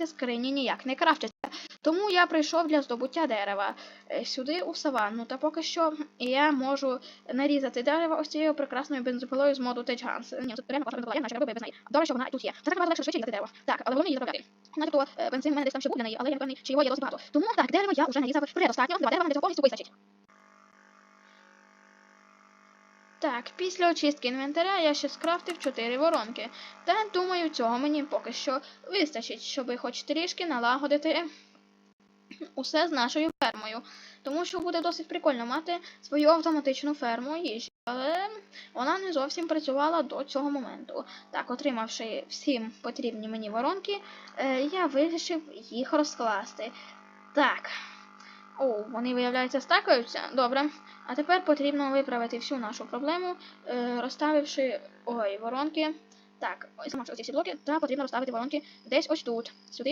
знаєте, скрині ніяк не крафтяться. Тому я прийшов для здобуття дерева е, сюди у саванну. Та поки що я можу нарізати дерево ось цією прекрасною бензопилою з моду Tech Guns. Ні, тут реально класна бензопила, я не чи робив без неї. Добре, що вона тут є. Це так легше швидше різати дерево. Так, але головне її заправляти. Начебто е, бензин в мене десь там ще був для неї, але я не певний, чи його є досить багато. Тому так, дерево я вже нарізав предостатньо, два дерева мене цього повністю вистачить. Так, після очистки інвентаря я ще скрафтив 4 воронки. Та думаю, цього мені поки що вистачить, щоб хоч трішки налагодити усе з нашою фермою. Тому що буде досить прикольно мати свою автоматичну ферму їжі. Але вона не зовсім працювала до цього моменту. Так, отримавши всі потрібні мені воронки, е, я вирішив їх розкласти. Так. О, вони, виявляється, стакаються. Добре. А тепер потрібно виправити всю нашу проблему, е, розставивши ой, воронки. Так, ось ці всі блоки, та потрібно розставити воронки десь ось тут. Сюди